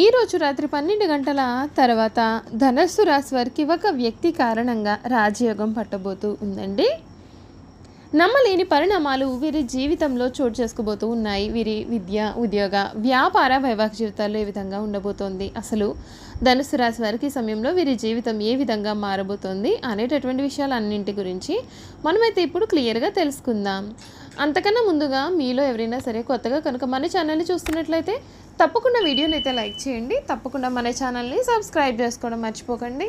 ఈరోజు రాత్రి పన్నెండు గంటల తర్వాత ధనస్సు రాశి వారికి ఒక వ్యక్తి కారణంగా రాజయోగం పట్టబోతూ ఉందండి. నమ్మలేని పరిణామాలు వీరి జీవితంలో చోటు చేసుకోబోతూ ఉన్నాయి. వీరి విద్య ఉద్యోగ వ్యాపార వైవాహిక జీవితాల్లో ఏ విధంగా ఉండబోతోంది? అసలు ధనుసు రాశి వారికి సమయంలో వీరి జీవితం ఏ విధంగా మారబోతోంది అనేటటువంటి విషయాలన్నింటి గురించి మనమైతే ఇప్పుడు క్లియర్గా తెలుసుకుందాం. అంతకన్నా ముందుగా మీలో ఎవరైనా సరే కొత్తగా కనుక మన ఛానల్ని చూస్తున్నట్లయితే తప్పకుండా వీడియోని అయితే లైక్ చేయండి. తప్పకుండా మన ఛానల్ని సబ్స్క్రైబ్ చేసుకోవడం మర్చిపోకండి.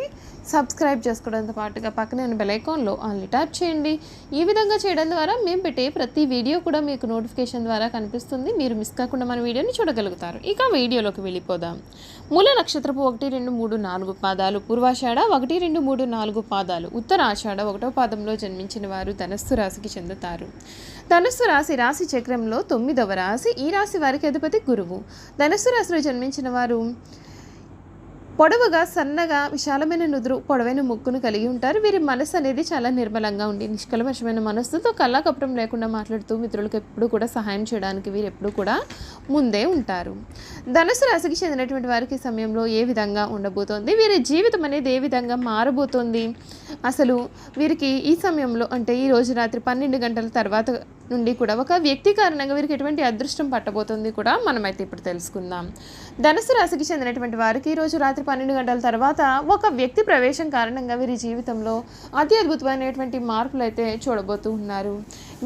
సబ్స్క్రైబ్ చేసుకోవడంతో పాటుగా పక్కనే ఉన్న బెలైకాన్లో ఆన్లీ ట్యాప్ చేయండి. ఈ విధంగా చేయడం ద్వారా మేము పెట్టే ప్రతి వీడియో కూడా మీకు నోటిఫికేషన్ ద్వారా కనిపిస్తుంది. మీరు మిస్ కాకుండా మన వీడియోని చూడగలుగుతారు. ఇక వీడియోలోకి వెళ్ళిపోదాం. మూల నక్షత్రపు ఒకటి రెండు మూడు నాలుగు పాదాలు పూర్వాషాఢ ఒకటి రెండు మూడు నాలుగు పాదాలు ఉత్తరాషాఢ ఒకటో పాదంలో జన్మించిన వారు ధనస్సు రాశికి చెందుతారు. ధనుస్సు రాశి రాశి చక్రంలో తొమ్మిదవ రాశి. ఈ రాశి వారికి అధిపతి గురువు. ధనుస్సు రాశిలో జన్మించిన వారు పొడవుగా సన్నగా విశాలమైన నుదురు పొడవైన ముక్కును కలిగి ఉంటారు. వీరి మనసు అనేది చాలా నిర్మలంగా ఉండి నిష్కలమశమైన మనస్సుతో కళ్ళకపటం లేకుండా మాట్లాడుతూ మిత్రులకు ఎప్పుడు కూడా సహాయం చేయడానికి వీరు ఎప్పుడు కూడా ముందే ఉంటారు. ధనుసు రాశికి చెందినటువంటి వారికి సమయంలో ఏ విధంగా ఉండబోతోంది? వీరి జీవితం అనేది ఏ విధంగా మారబోతోంది? అసలు వీరికి ఈ సమయంలో అంటే ఈ రోజు రాత్రి పన్నెండు గంటల తర్వాత నుండి కూడా ఒక వ్యక్తి కారణంగా వీరికి ఎటువంటి అదృష్టం పట్టబోతుంది కూడా మనమైతే ఇప్పుడు తెలుసుకుందాం. ధనుసు రాశికి చెందినటువంటి వారికి ఈరోజు రాత్రి పన్నెండు గంటల తర్వాత ఒక వ్యక్తి ప్రవేశం కారణంగా వీరి జీవితంలో అతి అద్భుతమైనటువంటి మార్పులు అయితే చూడబోతూ ఉన్నారు.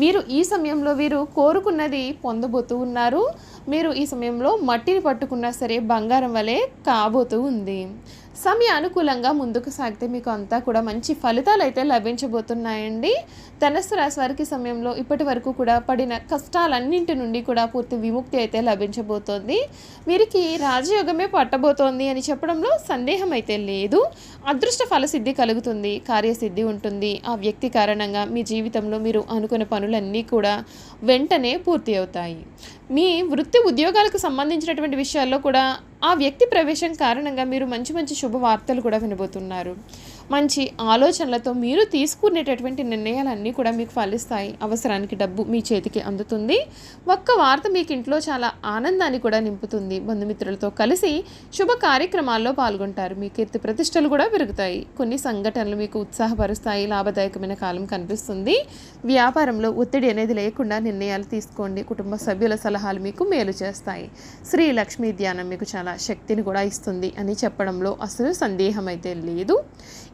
వీరు ఈ సమయంలో వీరు కోరుకున్నది పొందబోతూ ఉన్నారు. మీరు ఈ సమయంలో మట్టిని పట్టుకున్నా సరే బంగారం వలె కాబోతూ ఉంది. సమయ అనుకూలంగా ముందుకు సాగితే మీకు అంతా కూడా మంచి ఫలితాలు అయితే లభించబోతున్నాయండి. ధనస్సు రాశి వారికి సమయంలో ఇప్పటి వరకు కూడా పడిన కష్టాలన్నింటి నుండి కూడా పూర్తి విముక్తి అయితే లభించబోతోంది. వీరికి రాజయోగమే పట్టబోతోంది అని చెప్పడంలో సందేహం అయితే లేదు. అదృష్ట ఫలసిద్ధి కలుగుతుంది కార్యసిద్ధి ఉంటుంది. ఆ వ్యక్తి కారణంగా మీ జీవితంలో మీరు అనుకున్న పనులన్నీ కూడా వెంటనే పూర్తి అవుతాయి. మీ వృత్తి ఉద్యోగాలకు సంబంధించినటువంటి విషయాల్లో కూడా ఆ వ్యక్తి ప్రవేశం కారణంగా మీరు మంచి మంచి శుభవార్తలు కూడా వినబోతున్నారు. మంచి ఆలోచనలతో మీరు తీసుకునేటటువంటి నిర్ణయాలన్నీ కూడా మీకు ఫలిస్తాయి. అవసరానికి డబ్బు మీ చేతికి అందుతుంది. ఒక్క వార్త మీకు ఇంట్లో చాలా ఆనందాన్ని కూడా నింపుతుంది. బంధుమిత్రులతో కలిసి శుభ కార్యక్రమాల్లో పాల్గొంటారు. మీ కీర్తి ప్రతిష్టలు కూడా పెరుగుతాయి. కొన్ని సంఘటనలు మీకు ఉత్సాహపరుస్తాయి. లాభదాయకమైన కాలం కనిపిస్తుంది. వ్యాపారంలో ఒత్తిడి అనేది లేకుండా నిర్ణయాలు తీసుకోండి. కుటుంబ సభ్యుల సలహాలు మీకు మేలు చేస్తాయి. శ్రీ లక్ష్మీ ధ్యానం మీకు చాలా శక్తిని కూడా ఇస్తుంది అని చెప్పడంలో అసలు సందేహం అయితే లేదు.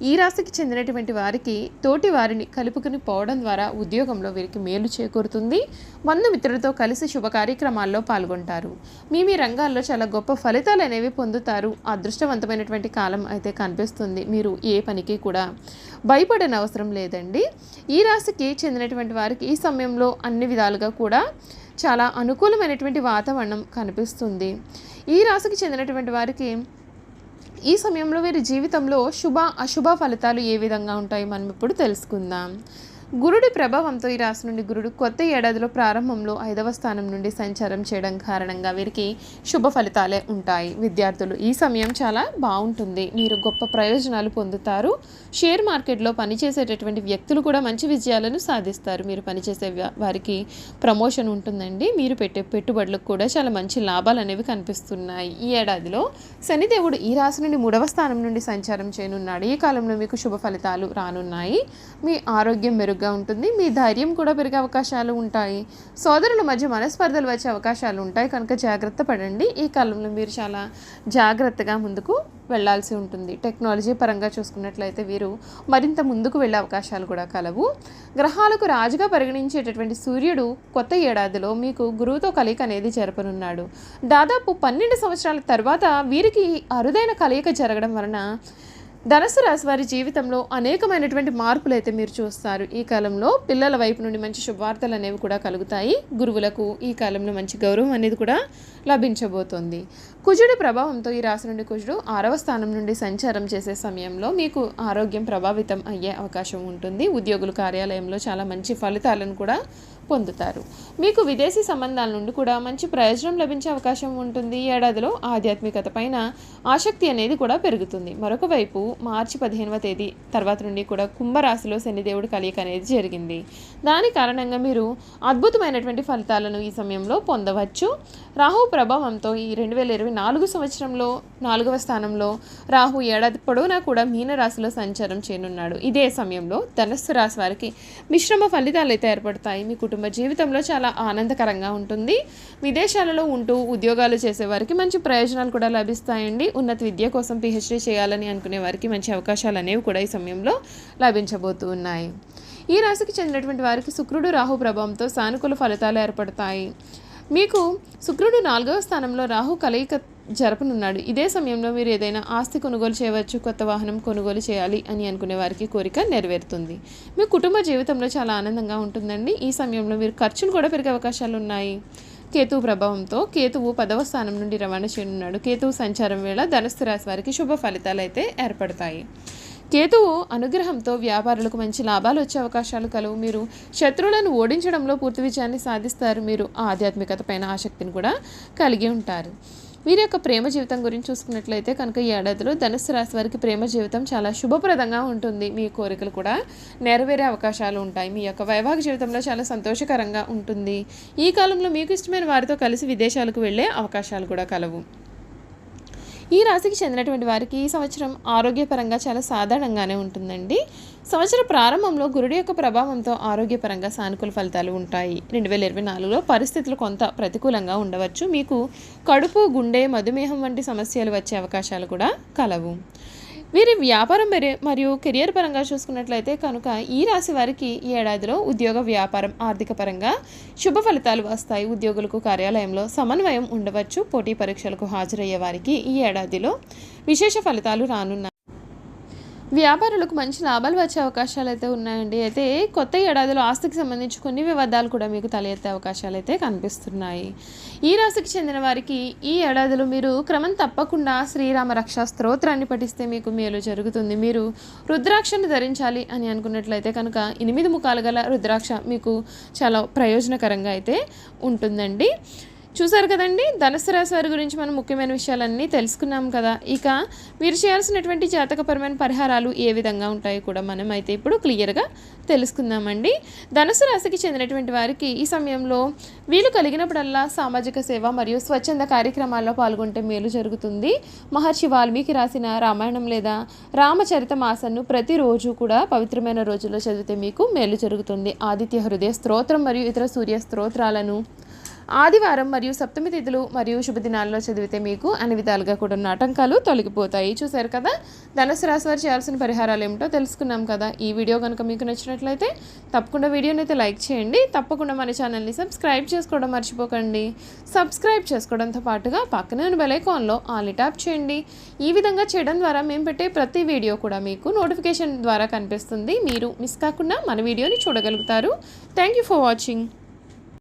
ఈ రాశికి చెందినటువంటి వారికి తోటి వారిని కలుపుకుని పోవడం ద్వారా ఉద్యోగంలో వీరికి మేలు చేకూరుతుంది. బంధుమిత్రులతో కలిసి శుభ కార్యక్రమాల్లో పాల్గొంటారు. మీ మీ రంగాల్లో చాలా గొప్ప ఫలితాలు అనేవి పొందుతారు. అదృష్టవంతమైనటువంటి కాలం అయితే కనిపిస్తుంది. మీరు ఏ పనికి కూడా భయపడని అవసరం లేదండి. ఈ రాశికి చెందినటువంటి వారికి ఈ సమయంలో అన్ని విధాలుగా కూడా చాలా అనుకూలమైనటువంటి వాతావరణం కనిపిస్తుంది. ఈ రాశికి చెందినటువంటి వారికి ఈ సమయంలో వీరి జీవితంలో శుభ అశుభ ఫలితాలు ఏ విధంగా ఉంటాయి మనం ఇప్పుడు తెలుసుకుందాం. గురుడి ప్రభావంతో ఈ రాశి నుండి గురుడు కొత్త ఏడాదిలో ప్రారంభంలో ఐదవ స్థానం నుండి సంచారం చేయడం కారణంగా వీరికి శుభ ఫలితాలే ఉంటాయి. విద్యార్థులు ఈ సమయం చాలా బాగుంటుంది. మీరు గొప్ప ప్రయోజనాలు పొందుతారు. షేర్ మార్కెట్లో పనిచేసేటటువంటి వ్యక్తులు కూడా మంచి విజయాలను సాధిస్తారు. మీరు పనిచేసే వారికి ప్రమోషన్ ఉంటుందండి. మీరు పెట్టే పెట్టుబడులకు కూడా చాలా మంచి లాభాలు అనేవి కనిపిస్తున్నాయి. ఈ ఏడాదిలో శనిదేవుడు ఈ రాశి నుండి మూడవ స్థానం నుండి సంచారం చేయనున్నాడు. ఈ కాలంలో మీకు శుభ ఫలితాలు రానున్నాయి. మీ ఆరోగ్యం మెరుగు మెరుగ్గా ఉంటుంది. మీ ధైర్యం కూడా పెరిగే అవకాశాలు ఉంటాయి. సోదరుల మధ్య మనస్పర్ధలు వచ్చే అవకాశాలు ఉంటాయి. కనుక జాగ్రత్త పడండి. ఈ కాలంలో మీరు చాలా జాగ్రత్తగా ముందుకు వెళ్ళాల్సి ఉంటుంది. టెక్నాలజీ పరంగా చూసుకున్నట్లయితే వీరు మరింత ముందుకు వెళ్ళే అవకాశాలు కూడా కలవు. గ్రహాలకు రాజుగా పరిగణించేటటువంటి సూర్యుడు కొత్త ఏడాదిలో మీకు గురువుతో కలయిక అనేది జరపనున్నాడు. దాదాపు పన్నెండు సంవత్సరాల తర్వాత వీరికి అరుదైన కలయిక జరగడం వలన ధనుసు రాశి వారి జీవితంలో అనేకమైనటువంటి మార్పులు అయితే మీరు చూస్తారు. ఈ కాలంలో పిల్లల వైపు నుండి మంచి శుభవార్తలు అనేవి కూడా కలుగుతాయి. గురువులకు ఈ కాలంలో మంచి గౌరవం అనేది కూడా లభించబోతోంది. కుజుడి ప్రభావంతో ఈ రాశి నుండి కుజుడు ఆరవ స్థానం నుండి సంచారం చేసే సమయంలో మీకు ఆరోగ్యం ప్రభావితం అయ్యే అవకాశం ఉంటుంది. ఉద్యోగులు కార్యాలయంలో చాలా మంచి ఫలితాలను కూడా పొందుతారు. మీకు విదేశీ సంబంధాల నుండి కూడా మంచి ప్రయోజనం లభించే అవకాశం ఉంటుంది. ఈ ఏడాదిలో ఆధ్యాత్మికత పైన ఆసక్తి అనేది కూడా పెరుగుతుంది. మరొక వైపు మార్చి పదిహేనవ తేదీ తర్వాత నుండి కూడా కుంభరాశిలో శనిదేవుడు కలియక అనేది జరిగింది. దాని కారణంగా మీరు అద్భుతమైనటువంటి ఫలితాలను ఈ సమయంలో పొందవచ్చు. రాహు ప్రభావంతో ఈ రెండు వేల ఇరవై నాలుగు సంవత్సరంలో నాలుగవ స్థానంలో రాహు ఏడాది పొడవునా కూడా మీనరాశిలో సంచారం చేయనున్నాడు. ఇదే సమయంలో ధనస్సు రాశి వారికి మిశ్రమ ఫలితాలు అయితే ఏర్పడతాయి. మీ కుటుంబ జీవితంలో చాలా ఆనందకరంగా ఉంటుంది. విదేశాలలో ఉంటూ ఉద్యోగాలు చేసేవారికి మంచి ప్రయోజనాలు కూడా లభిస్తాయండి. ఉన్నత విద్య కోసం పిహెచ్డీ చేయాలని అనుకునే వారికి మంచి అవకాశాలు అనేవి కూడా ఈ సమయంలో లభించబోతూ ఉన్నాయి. ఈ రాశికి చెందినటువంటి వారికి శుక్రుడు రాహు ప్రభావంతో సానుకూల ఫలితాలు ఏర్పడతాయి. మీకు శుక్రుడు నాలుగవ స్థానంలో రాహు కలయిక జరపనున్నాడు. ఇదే సమయంలో మీరు ఏదైనా ఆస్తి కొనుగోలు చేయవచ్చు కొత్త వాహనం కొనుగోలు చేయాలి అని అనుకునే వారికి కోరిక నెరవేరుతుంది. మీ కుటుంబ జీవితంలో చాలా ఆనందంగా ఉంటుందండి. ఈ సమయంలో మీరు ఖర్చులు కూడా పెరిగే అవకాశాలు ఉన్నాయి. కేతువు ప్రభావంతో కేతువు పదవ స్థానం నుండి రవాణా చేయనున్నాడు. కేతువు సంచారం వేళ ధనస్థు రాశి వారికి శుభ ఫలితాలు అయితే ఏర్పడతాయి. కేతువు అనుగ్రహంతో వ్యాపారులకు మంచి లాభాలు వచ్చే అవకాశాలు కలవు. మీరు శత్రువులను ఓడించడంలో పూర్తి విజయాన్ని సాధిస్తారు. మీరు ఆధ్యాత్మికత పైన ఆసక్తిని కూడా కలిగి ఉంటారు. వీరి యొక్క ప్రేమ జీవితం గురించి చూసుకున్నట్లయితే కనుక ఈ ఏడాదిలో ధనుసు రాశి వారికి ప్రేమ జీవితం చాలా శుభప్రదంగా ఉంటుంది. మీ కోరికలు కూడా నెరవేరే అవకాశాలు ఉంటాయి. మీ యొక్క వైవాహిక జీవితంలో చాలా సంతోషకరంగా ఉంటుంది. ఈ కాలంలో మీకు ఇష్టమైన వారితో కలిసి విదేశాలకు వెళ్ళే అవకాశాలు కూడా కలవు. ఈ రాశికి చెందినటువంటి వారికి ఈ సంవత్సరం ఆరోగ్యపరంగా చాలా సాధారణంగానే ఉంటుందండి. సంవత్సర ప్రారంభంలో గురుడి యొక్క ప్రభావంతో ఆరోగ్యపరంగా సానుకూల ఫలితాలు ఉంటాయి. రెండు వేల ఇరవై నాలుగులో పరిస్థితులు కొంత ప్రతికూలంగా ఉండవచ్చు. మీకు కడుపు గుండె మధుమేహం వంటి సమస్యలు వచ్చే అవకాశాలు కూడా కలవు. వీరి వ్యాపారం మరియు కెరియర్ పరంగా చూసుకున్నట్లయితే కనుక ఈ రాశి వారికి ఈ ఏడాదిలో ఉద్యోగ వ్యాపారం ఆర్థిక పరంగా శుభ ఫలితాలు వస్తాయి. ఉద్యోగులకు కార్యాలయంలో సమన్వయం ఉండవచ్చు. పోటీ పరీక్షలకు హాజరయ్యే వారికి ఈ ఏడాదిలో విశేష ఫలితాలు రానున్నాయి. వ్యాపారులకు మంచి లాభాలు వచ్చే అవకాశాలు అయితే ఉన్నాయండి. అయితే కొత్త ఏడాదిలో ఆస్తికి సంబంధించి కొన్ని వివాదాలు కూడా మీకు తలెత్తే అవకాశాలు అయితే కనిపిస్తున్నాయి. ఈ రాశికి చెందిన వారికి ఈ ఏడాదిలో మీరు క్రమం తప్పకుండా శ్రీరామ రక్షా స్తోత్రాన్ని పఠిస్తే మీకు మేలు జరుగుతుంది. మీరు రుద్రాక్షను ధరించాలి అని అనుకున్నట్లయితే కనుక ఎనిమిది ముఖాలు గల రుద్రాక్ష మీకు చాలా ప్రయోజనకరంగా అయితే ఉంటుందండి. చూసారు కదండి? ధనుసు రాశి వారి గురించి మనం ముఖ్యమైన విషయాలన్నీ తెలుసుకున్నాం కదా. ఇక మీరు చేయాల్సినటువంటి జాతకపరమైన పరిహారాలు ఏ విధంగా ఉంటాయో కూడా మనం అయితే ఇప్పుడు క్లియర్గా తెలుసుకుందామండి. ధనుసు రాశికి చెందినటువంటి వారికి ఈ సమయంలో వీలు కలిగినప్పుడల్లా సామాజిక సేవ మరియు స్వచ్ఛంద కార్యక్రమాల్లో పాల్గొంటే మేలు జరుగుతుంది. మహర్షి వాల్మీకి రాసిన రామాయణం లేదా రామచరిత మాసన్ను ప్రతిరోజు కూడా పవిత్రమైన రోజుల్లో చదివితే మీకు మేలు జరుగుతుంది. ఆదిత్య హృదయ స్తోత్రం మరియు ఇతర సూర్య స్తోత్రాలను ఆదివారం మరియు సప్తమి తిథులు మరియు శుభదినాల్లో చదివితే మీకు అన్ని విధాలుగా కూడా ఉన్న ఆటంకాలు తొలగిపోతాయి. చూశారు కదా? ధనుసు రాశి వారు చేయాల్సిన పరిహారాలు ఏమిటో తెలుసుకున్నాం కదా. ఈ వీడియో కనుక మీకు నచ్చినట్లయితే తప్పకుండా వీడియోని అయితే లైక్ చేయండి. తప్పకుండా మన ఛానల్ని సబ్స్క్రైబ్ చేసుకోవడం మర్చిపోకండి. సబ్స్క్రైబ్ చేసుకోవడంతో పాటుగా పక్కనే ఉన్న బెలైకాన్లో ఆల్ని ట్యాప్ చేయండి. ఈ విధంగా చేయడం ద్వారా మేము పెట్టే ప్రతి వీడియో కూడా మీకు నోటిఫికేషన్ ద్వారా కనిపిస్తుంది. మీరు మిస్ కాకుండా మన వీడియోని చూడగలుగుతారు. Thank you for watching.